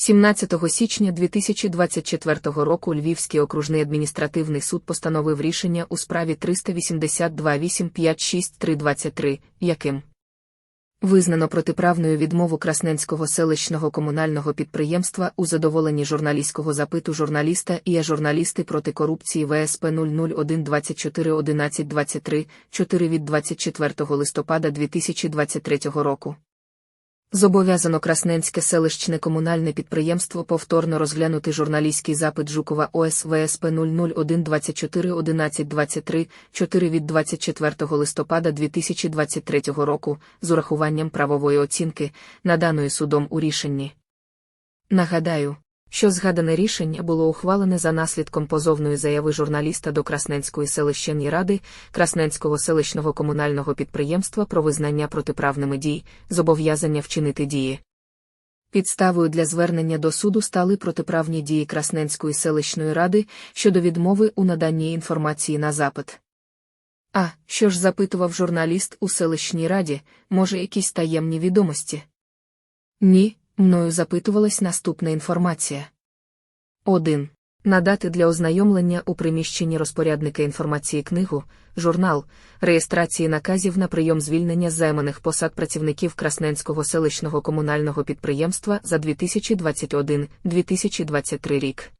17 січня 2024 року Львівський окружний адміністративний суд постановив рішення у справі 382-856-323, яким визнано протиправною відмову Красненського селищного комунального підприємства у задоволенні журналістського запиту журналіста і журналісти проти корупції ВСП 001 24 11 23 4 від 24 листопада 2023 року. Зобов'язано Красненське селищне комунальне підприємство повторно розглянути журналістський запит Жукова ОСВСП 001 24 11 23 4 від 24 листопада 2023 року з урахуванням правової оцінки, наданої судом у рішенні. Нагадаю, що згадане рішення було ухвалене за наслідком позовної заяви журналіста до Красненської селищної ради, Красненського селищного комунального підприємства про визнання протиправними дій, зобов'язання вчинити дії. Підставою для звернення до суду стали протиправні дії Красненської селищної ради щодо відмови у наданні інформації на запит. А що ж запитував журналіст у селищній раді, може, якісь таємні відомості? Ні, мною запитувалась наступна інформація. 1. Надати для ознайомлення у приміщенні розпорядника інформації книгу, журнал, реєстрації наказів на прийом звільнення займаних посад працівників Красненського селищного комунального підприємства за 2021-2023 рік.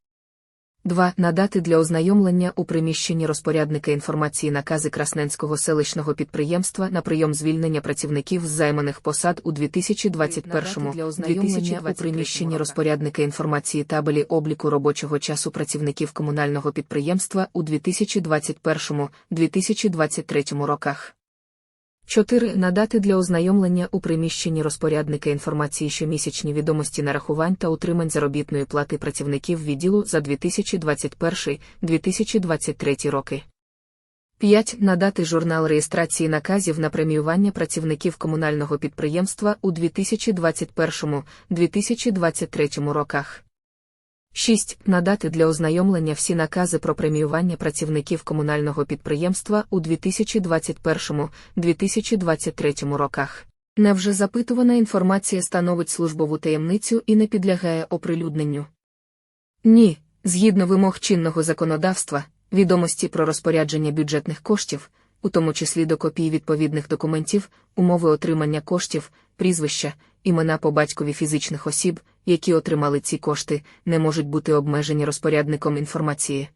2. Надати для ознайомлення у приміщенні розпорядника інформації накази Красненського селищного підприємства на прийом звільнення працівників з займаних посад у 2021-2023 у приміщенні розпорядника інформації табелі обліку робочого часу працівників комунального підприємства у 2021-2023 роках. 4. Надати для ознайомлення у приміщенні розпорядника інформації щомісячні відомості нарахувань та утримань заробітної плати працівників відділу за 2021-2023 роки. 5. Надати журнал реєстрації наказів на преміювання працівників комунального підприємства у 2021-2023 роках. 6. Надати для ознайомлення всі накази про преміювання працівників комунального підприємства у 2021-2023 роках. Невже запитувана інформація становить службову таємницю і не підлягає оприлюдненню? Ні, згідно вимог чинного законодавства, відомості про розпорядження бюджетних коштів, у тому числі до копій відповідних документів, умови отримання коштів, прізвища, імена по батькові фізичних осіб, які отримали ці кошти, не можуть бути обмежені розпорядником інформації.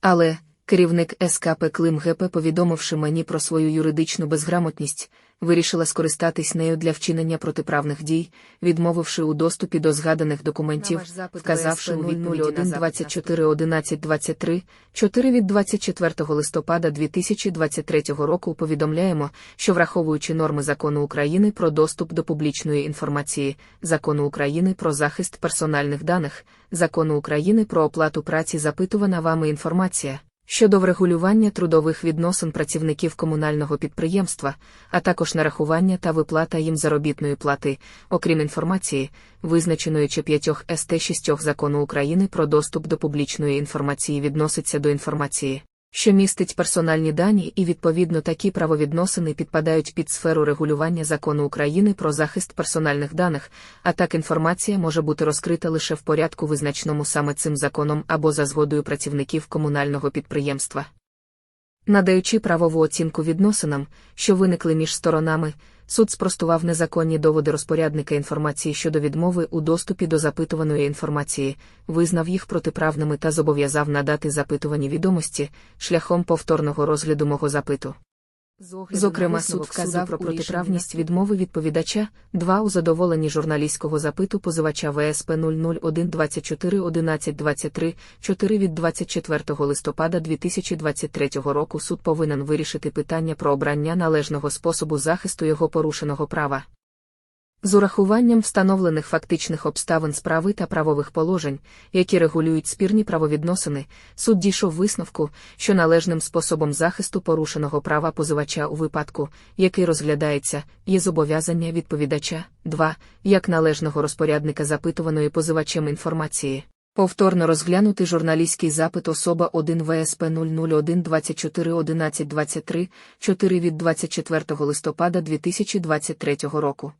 Але керівник СКП Клим ГП, повідомивши мені про свою юридичну безграмотність, вирішила скористатись нею для вчинення протиправних дій, відмовивши у доступі до згаданих документів, вказавши у відповіді 01 24 11 23, 4 від 24 листопада 2023 року повідомляємо, що враховуючи норми закону України про доступ до публічної інформації, закону України про захист персональних даних, закону України про оплату праці запитувана вами інформація щодо врегулювання трудових відносин працівників комунального підприємства, а також нарахування та виплата їм заробітної плати, окрім інформації, визначеної чи 5 ст 6 закону України про доступ до публічної інформації відноситься до інформації що містить персональні дані і відповідно такі правовідносини підпадають під сферу регулювання закону України про захист персональних даних, а так інформація може бути розкрита лише в порядку, визначеному саме цим законом або за згодою працівників комунального підприємства. Надаючи правову оцінку відносинам, що виникли між сторонами, суд спростував незаконні доводи розпорядника інформації щодо відмови у доступі до запитуваної інформації, визнав їх протиправними та зобов'язав надати запитувані відомості шляхом повторного розгляду мого запиту. Зокрема, суд вказав про протиправність відмови відповідача, два у задоволенні журналістського запиту позивача ВСП 001 24 11 23 4 від 24 листопада 2023 року суд повинен вирішити питання про обрання належного способу захисту його порушеного права. З урахуванням встановлених фактичних обставин справи та правових положень, які регулюють спірні правовідносини, суд дійшов висновку, що належним способом захисту порушеного права позивача у випадку, який розглядається, є зобов'язання відповідача 2. як належного розпорядника запитуваної позивачем інформації. Повторно розглянути журналістський запит особа 1 ВСП 001 24 11 23 4 від 24 листопада 2023 року.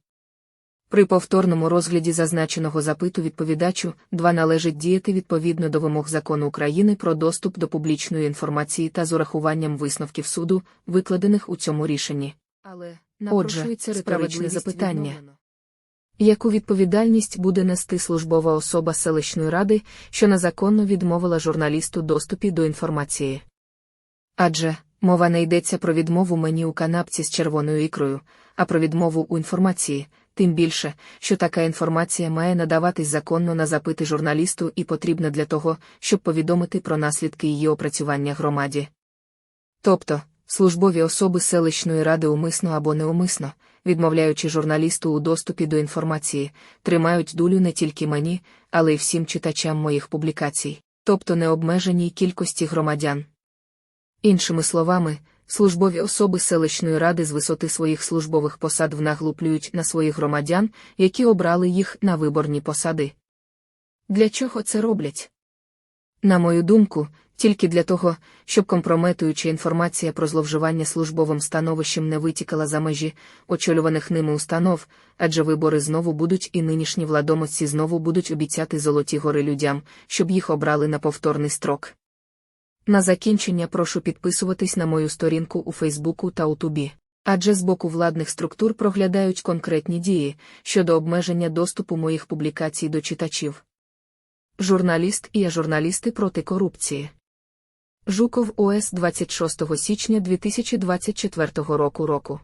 При повторному розгляді зазначеного запиту відповідачу 2 належить діяти відповідно до вимог закону України про доступ до публічної інформації та з урахуванням висновків суду, викладених у цьому рішенні. Але Отже, справедливе запитання. відновлено. Яку відповідальність буде нести службова особа селищної ради, що незаконно відмовила журналісту доступі до інформації? Адже мова не йдеться про відмову мені у канапці з червоною ікрою, а про відмову у інформації, тим більше, що така інформація має надаватись законно на запити журналісту і потрібна для того, щоб повідомити про наслідки її опрацювання громаді. Тобто, службові особи селищної ради умисно або неумисно, відмовляючи журналісту у доступі до інформації, тримають дулю не тільки мені, але й всім читачам моїх публікацій, тобто необмеженій кількості громадян. Іншими словами, службові особи селищної ради з висоти своїх службових посад внаглуплюють на своїх громадян, які обрали їх на виборні посади. Для чого це роблять? На мою думку, тільки для того, щоб компрометуюча інформація про зловживання службовим становищем не витікала за межі очолюваних ними установ, адже вибори знову будуть і нинішні владомості знову будуть обіцяти золоті гори людям, щоб їх обрали на повторний строк. На закінчення прошу підписуватись на мою сторінку у Фейсбуку та Утубі. Адже з боку владних структур проглядають конкретні дії щодо обмеження доступу моїх публікацій до читачів. Журналіст і я журналісти проти корупції. Жуков ОС 26 січня 2024 року року.